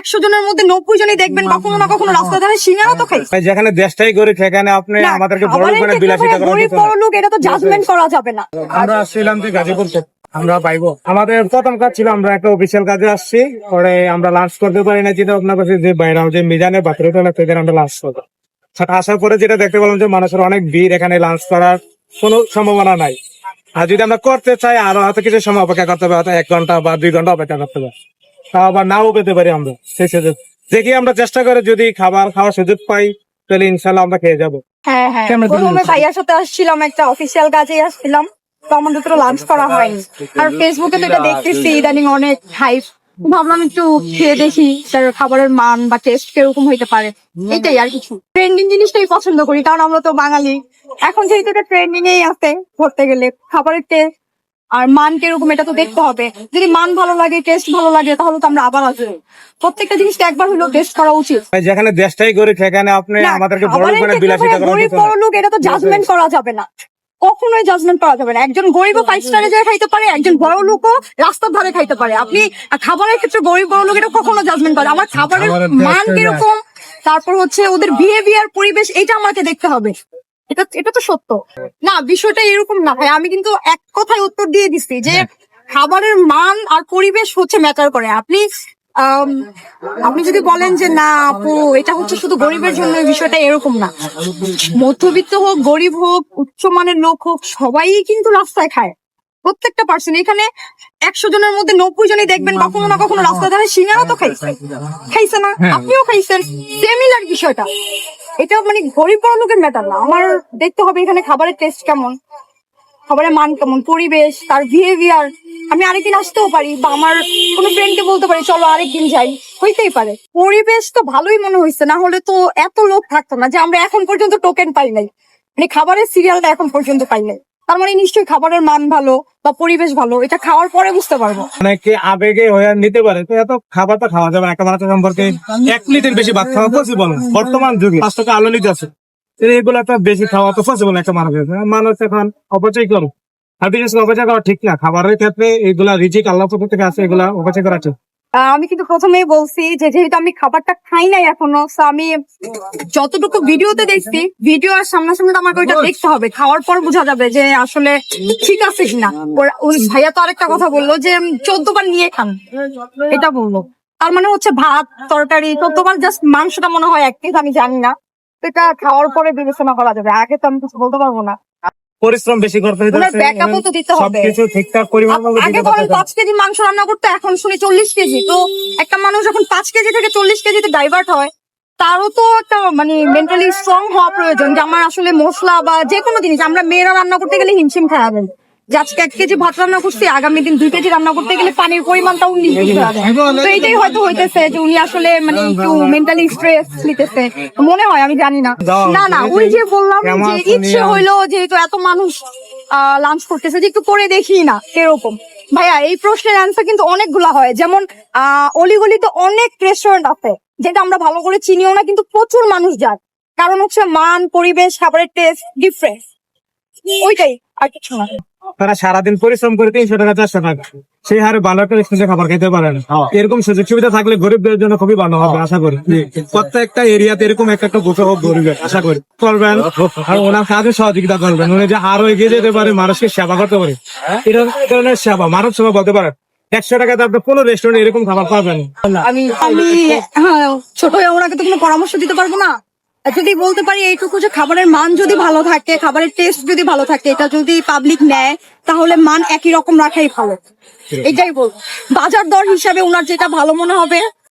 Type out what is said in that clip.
একশো জনের মধ্যে নব্বই জনই দেখবেন কখনো না কখনো রাস্তা ধারে সিঙ্গারা তো খাই যেখানে দেশটাই গরিব সেখানে আপনি আমাদেরকে বড় করে বিলাসিতা ভাই করা গরিব বড় লোক এটা তো জাজমেন্ট করা যাবে না। আমরা আসছিলাম যে গাজীপুর আমরা পাইবো। আমাদের প্রথম কাজ ছিল আমরা একটা অফিসিয়াল কাজে আসছি। পরে আমরা লাঞ্চ করতে পারি না চিন্তা ভাবনা করছি যে বাইরে যে মিজানের বাথরুম আমরা লাঞ্চ করব। সেটা আসার পরে যেটা দেখতে পেলাম যে মানুষের অনেক ভিড় এখানে লাঞ্চ করার কোনো সম্ভাবনা নাই। আর যদি আমরা করতে চাই আরও হয়তো কিছু সময় অপেক্ষা করতে হবে হয়তো এক ঘণ্টা বা দুই ঘণ্টা অপেক্ষা করতে হবে। তা আবার নাও পেতে পারি আমরা। সেই সুযোগ। দেখি আমরা চেষ্টা করে যদি খাবার খাওয়ার সুযোগ পাই তাহলে ইনশাল্লাহ আমরা খেয়ে যাব। হ্যাঁ হ্যাঁ। প্রথমে ভাইয়ার সাথে আসছিলাম একটা অফিসিয়াল কাজে আসছিলাম। তো আমাদের তো লাঞ্চ করা হয়নি। আর ফেসবুকে তো এটা দেখতেছি ইদানিং অনেক হাইপ ভাবলাম একটু খেয়ে দেখি তার খাবারের মান বা টেস্ট কীরকম হইতে পারে। এটাই আর কিছু। ট্রেন্ডিং জিনিসটাই পছন্দ করি কারণ আমরা তো বাঙালি। এখন যেহেতু এটা ট্রেন্ডিং এই আছে ধরতে গেলে খাবারের টেস্ট আর মান কীরকম এটা তো দেখতে হবে। যদি মান ভালো লাগে টেস্ট ভালো লাগে তাহলে তো আমরা আবার আসব। প্রত্যেকটা জিনিসটা একবার হলেও টেস্ট করা উচিত। যেখানে দেশটাই গরিব সেখানে আপনি আমাদেরকে বড় করে বিলাসিতা করা গরিব বড় লোক এটা তো জাজমেন্ট করা যাবে না। কখনোই জাজমেন্ট করা যাবে না। একজন গরিব ফাইভ স্টারে যায় খাইতে পারে একজন বড় লোকও রাস্তার ধারে খাইতে পারে। আপনি খাবারের ক্ষেত্রে গরিব বড় লোক এটা কখনো জাজমেন্ট করে আমার খাবারের খাবারের মান কীরকম? তারপর হচ্ছে ওদের বিহেভিয়ার পরিবেশ এটা আমাকে দেখতে হবে। এটা এটা তো সত্য। না বিষয়টা এরকম না ভাই আমি কিন্তু এক কথায় উত্তর দিয়ে দিচ্ছি যে খাবারের মান আর পরিবেশ হচ্ছে ম্যাটার করে। আপনি আপনি যদি বলেন যে না আপু এটা হচ্ছে শুধু গরিবের জন্য বিষয়টা এরকম না। মধ্যবিত্ত হোক গরিব হোক উচ্চ মানের লোক হোক সবাই কিন্তু রাস্তায় খায়। প্রত্যেকটা পার্সন এখানে একশো জনের মধ্যে নব্বই জনই দেখবেন কখনো না কখনো রাস্তা ধারে সিঙ্গারা তো খাইছে। খাইছে না আপনিও খাইছেন। সিমিলার বিষয়টা। এটা মানে গরিব বড় লোকের ম্যাটার না। আমার দেখতে হবে এখানে খাবারের টেস্ট কেমন খাবারের মান কেমন পরিবেশ তার বিহেভিয়ার আমি আরেকদিন আসতেও পারি বা আমার কোনো ফ্রেন্ডকে বলতে পারি চলো আরেকদিন যাই। হইতেই পারে। পরিবেশ তো ভালোই মনে হয়েছে না হলে তো এত লোক থাকতো না যে আমরা এখন পর্যন্ত টোকেন পাই নাই। মানে খাবারের সিরিয়ালটা এখন পর্যন্ত পাই নাই। তার মানে নিশ্চয়ই খাবারের মান ভালো বা পরিবেশ ভালো, এটা খাওয়ার পরে বুঝতে পারব। অনেকে আবেগে হয়ে নিতে পারে। তো এত খাবার তো খাওয়া যাবে একটা মানুষের সম্পর্কে এক প্লেটের বেশি ভাত খাওয়া পসিবল বর্তমান যুগে পাঁচ টাকা আলো নিতে আছে। এগুলো তো বেশি খাওয়া তো পসিবল একটা মানুষের মানুষ এখন অপচয় করো। আর বিশেষ অপচয় করা ঠিক না। খাবারের ক্ষেত্রে এগুলা রিজিক আল্লাহ থেকে আছে, এগুলা অপচয় করা ঠিক। আমি কিন্তু প্রথমেই বলছি যে যেহেতু আমি খাবারটা খাই নাই এখনও আমি যতটুকু ভিডিওতে দেখছি ভিডিও আর সামনাসামনি তো আমাকে ওইটা দেখতে হবে। খাওয়ার পর বোঝা যাবে যে আসলে ঠিক আছে কিনা। ওই ভাইয়া তো আরেকটা কথা বলল যে চোদ্দ বার নিয়ে খান। এটা বলল। তার মানে হচ্ছে ভাত তরকারি চোদ্দ বার জাস্ট মাংসটা মনে হয় এক আমি জানি না। তো এটা খাওয়ার পরে বিবেচনা করা যাবে। আগে তো আমি কিছু বলতে পারব না। পরিশ্রম বেশি করতে হবে ওনার আছে, backup ও তো দিতে হবে। সবকিছু ঠিকঠাক পরিমাণ মতো আগে বলে বলেন পারতেছে না। পাঁচ কেজি মাংস রান্না করতে এখন শুনি চল্লিশ কেজি তো একটা মানুষ যখন 5 কেজি থেকে চল্লিশ কেজিতে ডাইভার্ট হয় তারও তো একটা মানে মেন্টালি স্ট্রং হওয়া প্রয়োজন যে আমার আসলে মশলা বা যে কোনো জিনিস আমরা মেয়েরা রান্না করতে গেলে হিমশিম খাওয়াবেন যে আজকে এক কেজি ভাত রান্না করছি আগামী দিন দুই কেজি রান্না করতে গেলে পানির পরিমাণটা কেজি হবে। তো এইটাই হয়তো হইতেছে যে উনি আসলে মানে একটু মেন্টালি স্ট্রেস নিতেছে। মনে হয় আমি জানি না। না না ওই যে বললাম যে ইচ্ছে হইল যেহেতু এত মানুষ লাঞ্চ করতেছে যে একটু করে দেখি না কীরকম ভাইয়া এই প্রশ্নের অ্যান্সার কিন্তু অনেকগুলা হয়। যেমন আহ অলিগলিতে অনেক রেস্টুরেন্ট আছে যেটা আমরা ভালো করে চিনিও না কিন্তু প্রচুর মানুষ যায়। কারণ হচ্ছে মান পরিবেশ খাবারের টেস্ট ডিফারেন্স ওইটাই আর কিছু না। তারা সারাদিন পরিশ্রম করে তিনশো টাকা চারশো টাকা। সেই হারে ভালো একটা রেস্টুরেন্টে খাবার খেতে পারে না। এরকম সুযোগ সুবিধা থাকলে গরিবদের জন্য খুবই ভালো হবে আশা করি। প্রত্যেকটা এরিয়াতে এরকম একটা একটা বুকে হোক গরিবের আশা করি। করবেন আর ওনার কাজে সহযোগিতা করবেন। উনি যে আরও এগিয়ে যেতে পারে মানুষকে সেবা করতে পারে। এটা ধরনের সেবা মানব সেবা বলতে পারেন। একশো টাকাতে আপনি কোনো রেস্টুরেন্টে এরকম খাবার পাবেন আমি আমি হ্যাঁ, ছোট হয়ে ওনাকে তো কোনো পরামর্শ দিতে পারব না। যদি বলতে পারি এইটুকু যে খাবারের মান যদি ভালো থাকে খাবারের টেস্ট যদি ভালো থাকে এটা যদি পাবলিক নেয় তাহলে মান একই রকম রাখাই ভালো। এটাই বল বাজার দর হিসাবে ওনার যেটা ভালো মনে হবে